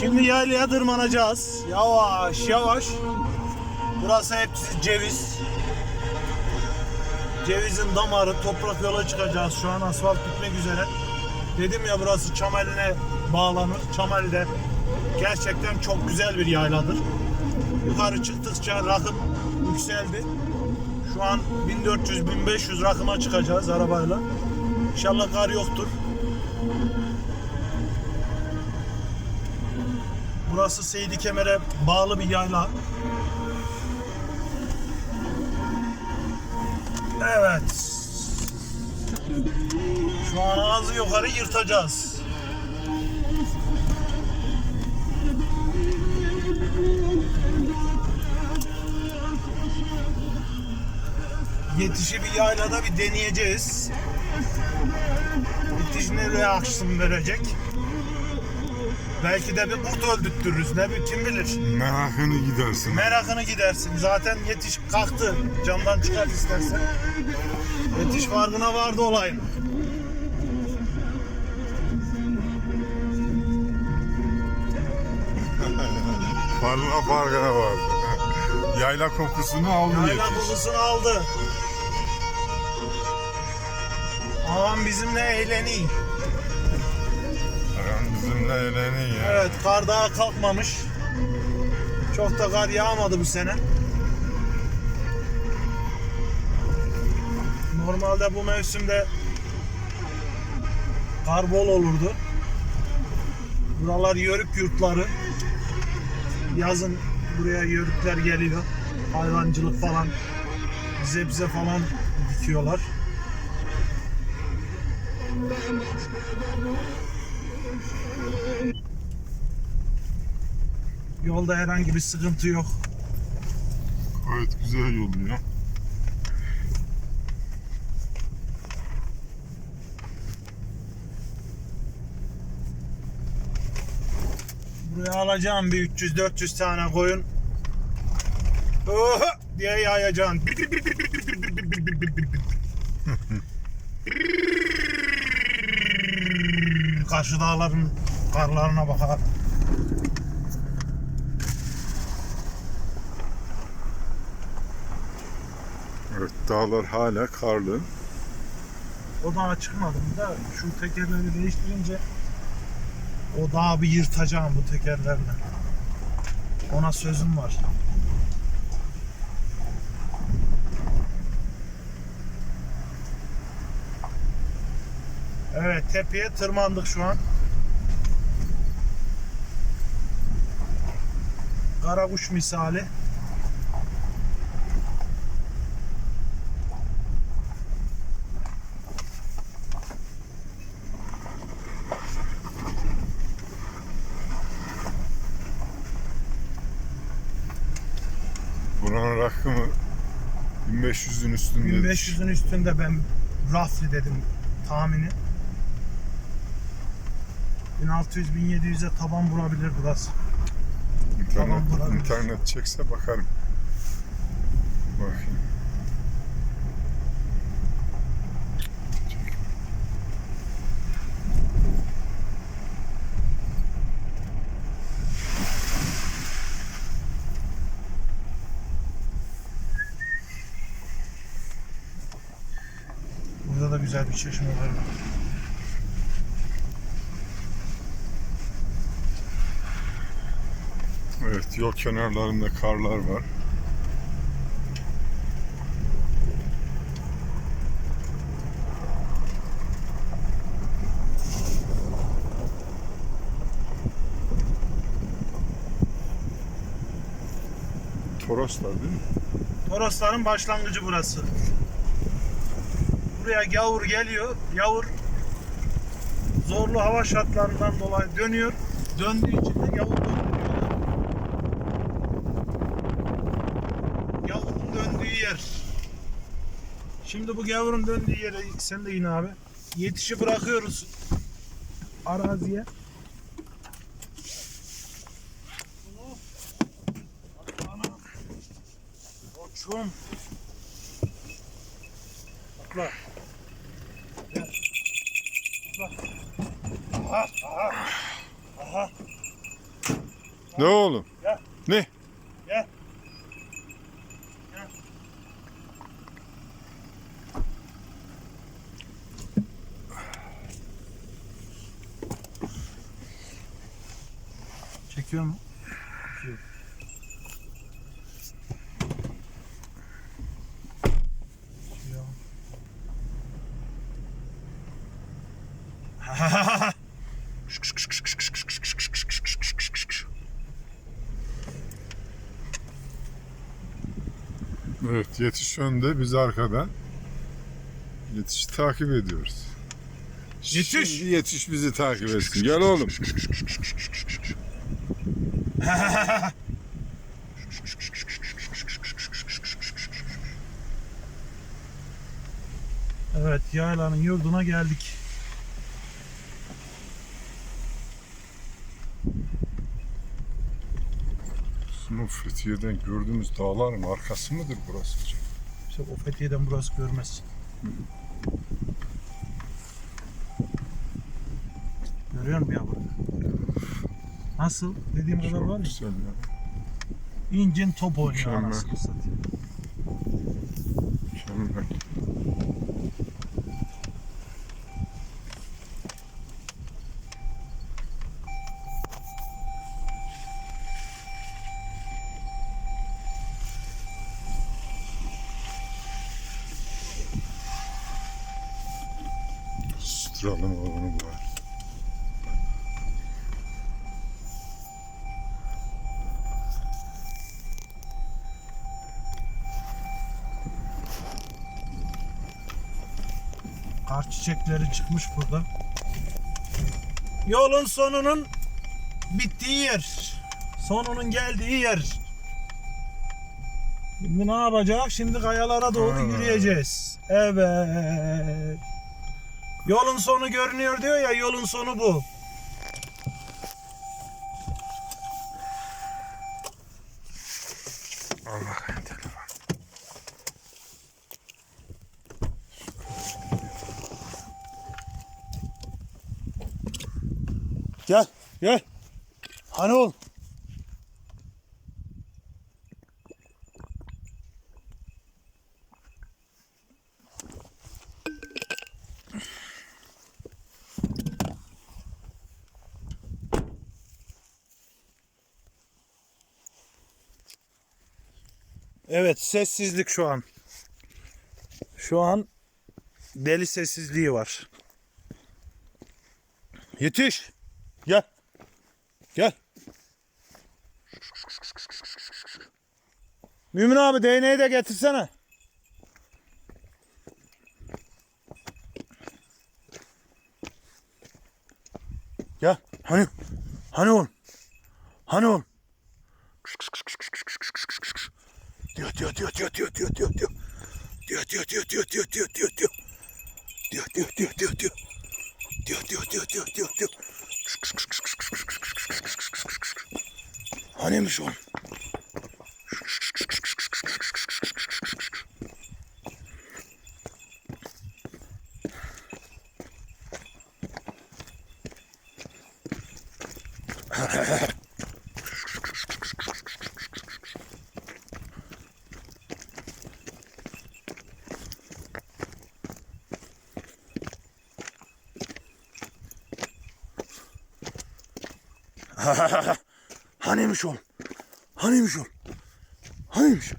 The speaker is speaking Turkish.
Şimdi yaylaya tırmanacağız. Yavaş yavaş. Burası hepsi ceviz. Cevizin damarı, toprak yola çıkacağız. Şu an asfalt bitmek üzere. Dedim ya burası Çameli'ne bağlanır. Çameli'de gerçekten çok güzel bir yayladır. Yukarı çıktıkça rakım yükseldi. Şu an 1400-1500 rakıma çıkacağız arabayla. İnşallah kar yoktur. Burası Seydi Kemer'e bağlı bir yayla. Evet. Şu an ağzı yukarı yırtacağız. Yetişi bir yaylada bir deneyeceğiz. Yetiş ne reaksiyon verecek? Belki de bir kurt öldürtürüz. Ne bir kim bilir. Merakını gidersin. Merakını gidersin. Zaten yetiş kalktı. Camdan çıkar istersen. Yetiş farkına vardı olayın. Farkına farkına vardı. Yayla kokusunu aldı Yayla yetiş. kokusunu aldı. Ağam bizimle eğleniyor. Ağam bizimle eğleniyor ya. Evet kar daha kalkmamış. Çok da kar yağmadı bu sene. Normalde bu mevsimde kar bol olurdu. Buralar yörük yurtları. Yazın buraya yörükler geliyor. Hayvancılık falan. Bize falan dikiyorlar. Yolda herhangi bir sıkıntı yok. Gayet güzel yol ya. Buraya alacağım bir 300-400 tane koyun. Oha diye yayacaksın. Karşı dağların karlarına bakar. Evet dağlar hala karlı. O dağa çıkmadım da şu tekerleri değiştirince o dağı bir yırtacağım bu tekerlerle. Ona sözüm var. Evet tepeye tırmandık şu an. Karakuş misali. Buranın rakımı 1500'ün üstünde. 1500'ün üstünde ben roughly dedim tahmini. 1600-1700'e taban vurabilir burası. İnternet, buranın. internet çekse bakarım. Bakayım. Burada da güzel bir çeşme var. Evet yol kenarlarında karlar var. Toroslar değil mi? Torosların başlangıcı burası. Buraya gavur geliyor. Gavur zorlu hava şartlarından dolayı dönüyor. Döndüğü için Gavurun döndüğü yer. Şimdi bu gavurun döndüğü yere sen de yine abi. Yetişi bırakıyoruz araziye. Koçum. Atla. Gel. Atla. Aha, aha. Aha, Ne oğlum? Gel. Ne? Çekiyor mu? Çekiyor. Evet yetiş önde biz arkada. Yetiş takip ediyoruz. Yetiş. Şimdi yetiş bizi takip etsin. Gel oğlum. Evet, yaylanın yurduna geldik. O Fethiye'den gördüğümüz dağların arkası mıdır burası acaba? İşte o Fethiye'den burası görmez. Görüyor musun ya bak? Nasıl? Dediğim kadar var ya. güzel ya. İncin top oynuyor Mükemmel. anasını satayım. Mükemmel. Susturalım oğlunu bari. Kar çiçekleri çıkmış burada. Yolun sonunun bittiği yer. Sonunun geldiği yer. Şimdi ne yapacak? Şimdi kayalara doğru Ha. yürüyeceğiz. Evet. Yolun sonu görünüyor diyor ya yolun sonu bu. Gel, gel. Hani ol. Evet, sessizlik şu an. Şu an deli sessizliği var. Yetiş. Gel. Gel. Mümin abi değneği de getirsene. Gel. Hani? Hani oğlum? Hani oğlum? Diyor diyor diyor diyor diyor diyor diyor diyor. Diyor diyor diyor diyor diyor diyor diyor diyor. Diyor diyor diyor diyor diyor. Diyor diyor diyor diyor diyor diyor. Haniymiş oğlum? Haniymiş oğlum? Haniymiş oğlum? Haniymiş?